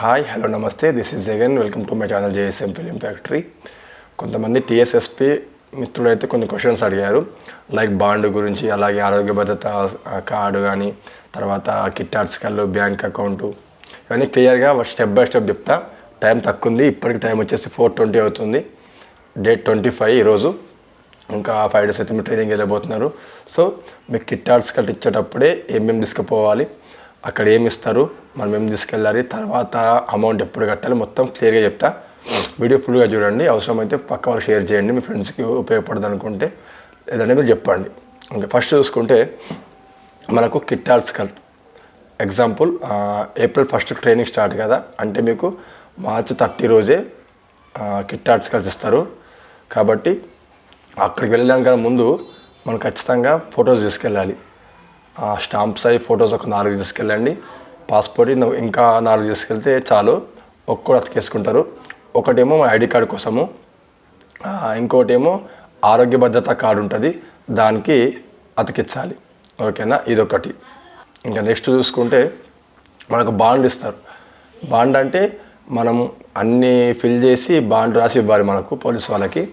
Hi hello నమస్తే this is Jagan welcome to my channel JSM film factory కొంతమంది TSSP మిత్రులు అయితే కొన్ని క్వశ్చన్స్ అడిగారు. లైక్ బాండ్ గురించి అలాగే ఆరోగ్య భద్రత కార్డు కానీ తర్వాత కిట్ ఆర్ట్స్కల్ బ్యాంక్ అకౌంటు ఇవన్నీ క్లియర్గా స్టెప్ బై స్టెప్ చెప్తా. టైం తక్కువ ఉంది ఇప్పటికి టైం వచ్చేసి ఫోర్ ట్వంటీ అవుతుంది. డేట్ ట్వంటీ ఫైవ్ ఈరోజు ఇంకా ఫైవ్ డేస్ అయితే మీరు ట్రైనింగ్ వెళ్ళబోతున్నారు. సో మీకు కిట్ ఆర్ట్స్కల్ ఇచ్చేటప్పుడే ఏమేమి తీసుకుపోవాలి అక్కడ ఏమి ఇస్తారు? మనం ఏం తీసుకెళ్ళాలి? తర్వాత అమౌంట్ ఎప్పుడు కట్టాలి? మొత్తం క్లియర్గా చెప్తా. వీడియో ఫుల్గా చూడండి. అవసరమైతే పక్క వాళ్ళు షేర్ చేయండి. మీ ఫ్రెండ్స్కి ఉపయోగపడదు అనుకుంటే లేదంటే మీరు చెప్పండి. ఇంకా ఫస్ట్ చూసుకుంటే మనకు kit arts example April first training start కదా? అంటే మీకు మార్చ్ థర్టీ రోజే కిట్ ఆర్ట్స్ ఇస్తారు. కాబట్టి అక్కడికి వెళ్ళడానికి ముందు మనం ఖచ్చితంగా ఫొటోస్ తీసుకెళ్ళాలి. స్టాంప్స్ అవి ఫొటోస్ ఒక నాలుగు తీసుకెళ్ళండి. పాస్పోర్ట్ ఇంకా నాలుగు తీసుకెళ్తే చాలు. ఒక్కడు అతికేసుకుంటారు. ఒకటేమో ఐడి కార్డు కోసము. ఇంకోటేమో ఆరోగ్య భద్రత కార్డు ఉంటుంది. దానికి అతికించాలి ఓకేనా? ఇదొకటి. ఇంకా నెక్స్ట్ చూసుకుంటే మనకు బాండ్ ఇస్తారు. బాండ్ అంటే మనం అన్నీ ఫిల్ చేసి బాండ్ రాసి ఇవ్వాలి మనకు పోలీస్ వాళ్ళకి.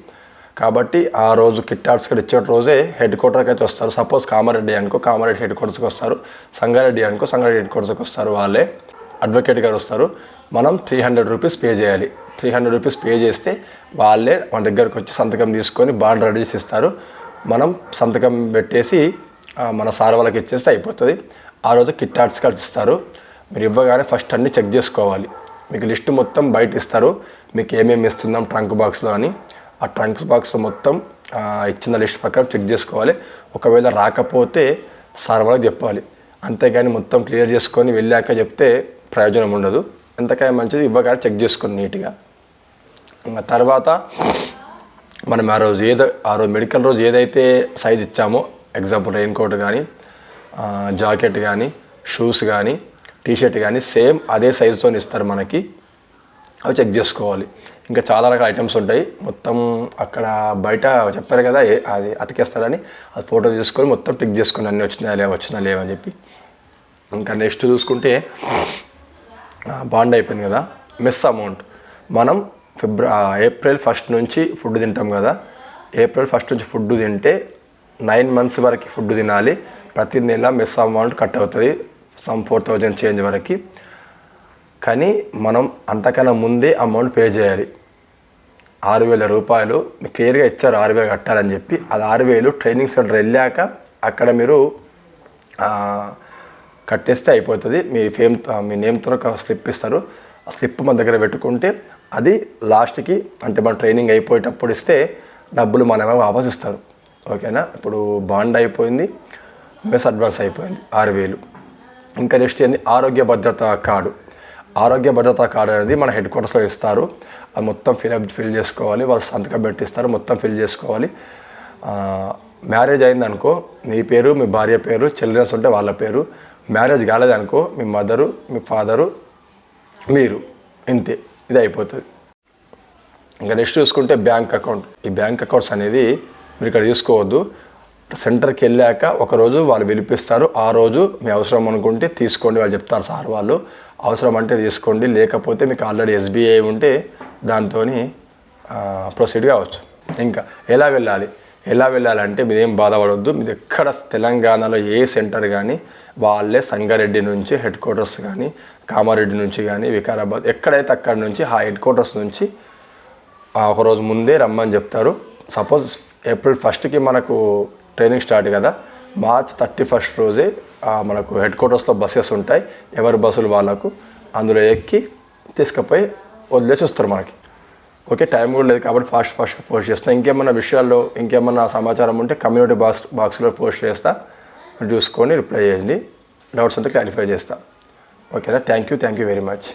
కాబట్టి ఆ రోజు కిట్ ఆర్ట్స్ కూడా ఇచ్చే రోజే హెడ్ క్వార్టర్కి అయితే వస్తారు. సపోజ్ కామారెడ్డి అనుకో కామారెడ్డి హెడ్ క్వార్టర్స్కి వస్తారు. సంగారెడ్డి అనుకో సంగారెడ్డి హెడ్ క్వార్టర్స్కి వస్తారు. వాళ్ళే అడ్వకేట్ గారు వస్తారు. మనం త్రీ హండ్రెడ్ రూపీస్ పే చేయాలి. త్రీ హండ్రెడ్ రూపీస్ పే చేస్తే వాళ్ళే మన దగ్గరకు వచ్చి సంతకం తీసుకొని బాండ్ రెడీ చేసి ఇస్తారు మనం సంతకం పెట్టేసి మన సార్ వాళ్ళకి ఇచ్చేస్తే అయిపోతుంది. ఆ రోజు కిట్ ఆర్ట్స్ కార్డ్స్ ఇస్తారు. మీరు ఇవ్వగానే ఫస్ట్ అన్ని చెక్ చేసుకోవాలి. మీకు లిస్ట్ మొత్తం బయట ఇస్తారు. మీకు ఏమేమి ఇస్తున్నాం ట్రంక్ బాక్స్లో అని. ఆ ట్రంక్ బాక్స్ మొత్తం ఇచ్చిన లిస్ట్ ప్రకారం చెక్ చేసుకోవాలి. ఒకవేళ రాకపోతే సార్ వాళ్ళకి చెప్పాలి. అంతేగాని మొత్తం క్లియర్ చేసుకొని వెళ్ళాక చెప్తే ప్రయోజనం ఉండదు. ఎంతకాయ మంచిది ఇవ్వగానే చెక్ చేసుకొని నీట్గా. ఇంకా తర్వాత మనం ఆ రోజు ఏదో ఆ రోజు మెడికల్ రోజు ఏదైతే సైజ్ ఇచ్చామో ఎగ్జాంపుల్ రెయిన్ కోట్ కానీ జాకెట్ కానీ షూస్ కానీ టీషర్ట్ కానీ సేమ్ అదే సైజుతో ఇస్తారు మనకి. అవి చెక్ చేసుకోవాలి. ఇంకా చాలా రకాల ఐటమ్స్ ఉంటాయి. మొత్తం అక్కడ బయట చెప్పారు కదా అది అతికేస్తారని అది ఫోటో తీసుకొని మొత్తం టిక్ చేసుకుని అన్నీ వచ్చినాయా లేవా వచ్చినా లేవని చెప్పి. ఇంకా నెక్స్ట్ చూసుకుంటే బాండ్ అయిపోయింది కదా. మిస్ అమౌంట్ మనం ఫిబ్ర ఏప్రిల్ ఫస్ట్ నుంచి ఫుడ్ తింటాం కదా. ఏప్రిల్ ఫస్ట్ నుంచి ఫుడ్ తింటే నైన్ మంత్స్ వరకు ఫుడ్ తినాలి. ప్రతి నెల మిస్ అమౌంట్ కట్ అవుతుంది. సమ్ ఫోర్ థౌజండ్ చేంజ్ వరకు. కానీ మనం అంతకన్నా ముందే అమౌంట్ పే చేయాలి. ఆరు వేల రూపాయలు మీకు క్లియర్గా ఇచ్చారు ఆరు వేలు కట్టాలని చెప్పి అది ఆరు వేలు ట్రైనింగ్ సెంటర్ వెళ్ళాక అక్కడ మీరు కట్టేస్తే అయిపోతుంది. మీ ఫేమ్ మీ నేమ్తో ఒక స్లిప్ ఇస్తారు. ఆ స్లిప్ మన దగ్గర పెట్టుకుంటే అది లాస్ట్కి అంటే మన ట్రైనింగ్ అయిపోయేటప్పుడు ఇస్తే డబ్బులు మనమే వాపస్ ఇస్తారు. ఓకేనా? ఇప్పుడు బాండ్ అయిపోయింది మెస్ అడ్వాన్స్ అయిపోయింది ఆరు వేలు. ఇంకా నెక్స్ట్ ఏంది? ఆరోగ్య భద్రత కార్డు. ఆరోగ్య భద్రత కార్డు అనేది మన హెడ్ క్వార్టర్స్లో ఇస్తారు. అది మొత్తం ఫిల్ ఫిల్ చేసుకోవాలి. వాళ్ళు సంతకం పెట్టిస్తారు మొత్తం ఫిల్ చేసుకోవాలి. మ్యారేజ్ అయిందనుకో నీ పేరు మీ భార్య పేరు చిల్డ్రన్స్ ఉంటే వాళ్ళ పేరు. మ్యారేజ్ కాలేదనుకో మీ మదరు మీ ఫాదరు మీరు. ఇంతే. ఇది అయిపోతుంది. ఇంకా నెక్స్ట్ చూసుకుంటే బ్యాంక్ అకౌంట్. ఈ బ్యాంక్ అకౌంట్స్ అనేది మీరు ఇక్కడ తీసుకోవద్దు. సెంటర్కి వెళ్ళాక ఒకరోజు వాళ్ళు పిలిపిస్తారు. ఆ రోజు మీ అవసరం అనుకుంటే తీసుకోండి వాళ్ళు చెప్తారు సార్ వాళ్ళు. అవసరం అంటే తీసుకోండి. లేకపోతే మీకు ఆల్రెడీ ఎస్బీఐ ఉంటే దాంతో ప్రొసీడ్ కావచ్చు. ఇంకా ఎలా వెళ్ళాలి? ఎలా వెళ్ళాలంటే మీరు ఏం బాధపడవద్దు మీరు ఎక్కడ తెలంగాణలో ఏ సెంటర్ కానీ వాళ్ళే సంగారెడ్డి నుంచి హెడ్ క్వార్టర్స్ కానీ కామారెడ్డి నుంచి కానీ వికారాబాద్ ఎక్కడైతే అక్కడ నుంచి ఆ హెడ్ క్వార్టర్స్ నుంచి ఒకరోజు ముందే రమ్మని చెప్తారు. సపోజ్ ఏప్రిల్ ఫస్ట్కి మనకు ట్రైనింగ్ స్టార్ట్ కదా మార్చ్ థర్టీ ఫస్ట్ రోజే మనకు హెడ్ క్వార్టర్స్లో బస్సెస్ ఉంటాయి. ఎవరి బస్సులు వాళ్ళకు అందులో ఎక్కి తీసుకుపోయి వదిలేసి వస్తారు మనకి. ఓకే టైం కూడా లేదు కాబట్టి ఫాస్ట్ ఫాస్ట్గా పోస్ట్ చేస్తాను ఇంకేమైనా విషయాల్లో ఇంకేమన్నా సమాచారం ఉంటే కమ్యూనిటీ బాక్స్ బాక్స్లో పోస్ట్ చేస్తా. చూసుకొని రిప్లై చేయండి. డౌట్స్ ఉంటే క్లారిఫై చేస్తా. ఓకేనా? Thank you thank you very much.